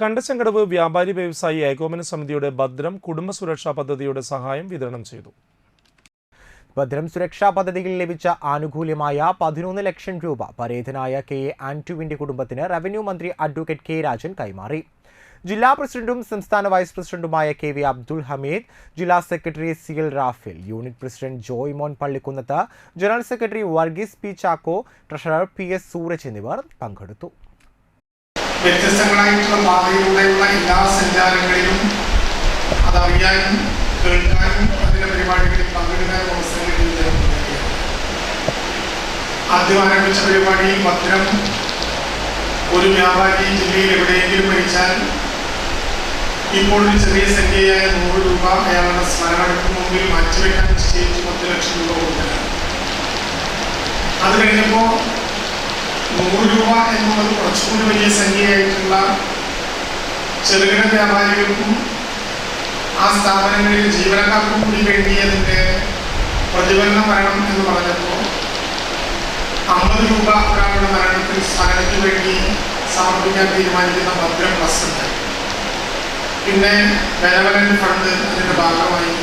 കണ്ടച്ചങ്കടവ് വ്യാപാരി വ്യവസായി ഏകോപന സമിതിയുടെ ഭദ്രം കുടുംബ സുരക്ഷാ പദ്ധതിയുടെ സഹായം വിതരണം ചെയ്തു. ഭദ്രം സുരക്ഷാ പദ്ധതിയിൽ ലഭിച്ച ആനുകൂല്യമായ പതിനൊന്ന് ലക്ഷം രൂപ പരേതനായ കെ എ ആന്റുവിന്റെ കുടുംബത്തിന് റവന്യൂ മന്ത്രി അഡ്വക്കേറ്റ് കെ രാജൻ കൈമാറി. ജില്ലാ പ്രസിഡന്റും സംസ്ഥാന വൈസ് പ്രസിഡന്റുമായ കെ വി അബ്ദുൽ ഹമീദ് ജില്ലാ secretary C L Raphael unit president Joymon Pallikkunnath general secretary Varghese P Chacko treasurer P S Sooraj എന്നിവർ പങ്കെടുത്തു. വ്യത്യസ്തങ്ങളായിട്ടുള്ള പാതയിലൂടെയുള്ള എല്ലാ സഞ്ചാരങ്ങളിലും അതറിയാനും കേൾക്കാനും അതിന്റെ പരിപാടികളിൽ പങ്കെടുക്കാനും അവസരങ്ങളിൽ ആദ്യം ആരംഭിച്ച പരിപാടി ഭദ്രം. ഒരു വ്യാപാരി ജില്ലയിൽ എവിടെയെങ്കിലും മരിച്ചാൽ ഇപ്പോൾ ഒരു ചെറിയ സംഖ്യയായ നൂറ് രൂപ അയാളുടെ സ്മരണയ്ക്ക് മുമ്പിൽ മാറ്റിവെക്കാൻ നിശ്ചയിച്ച് പത്ത് ലക്ഷം രൂപ കൊടുക്കണം അത് കഴിഞ്ഞപ്പോൾ നൂറ് രൂപ എന്നുള്ളത് കുറച്ചുകൂടി വലിയ സംഖ്യയായിട്ടുള്ള ചെറുകിട വ്യാപാരികൾക്കും ആ സ്ഥാപനങ്ങളിൽ ജീവനക്കാർക്കും കൂടി വേണ്ടിയതിന്റെ പ്രതിഫലനം വരണം എന്ന് പറഞ്ഞപ്പോൾ അമ്പത് രൂപ ഒരാളുടെ മരണത്തിൽ സ്മരണയ്ക്ക് വേണ്ടി സമർപ്പിക്കാൻ തീരുമാനിക്കുന്ന ഭദ്രം പ്ലസ് ഉണ്ട് പിന്നെ ബെനവലന്റ് ഫണ്ട് അതിന്റെ ഭാഗമായി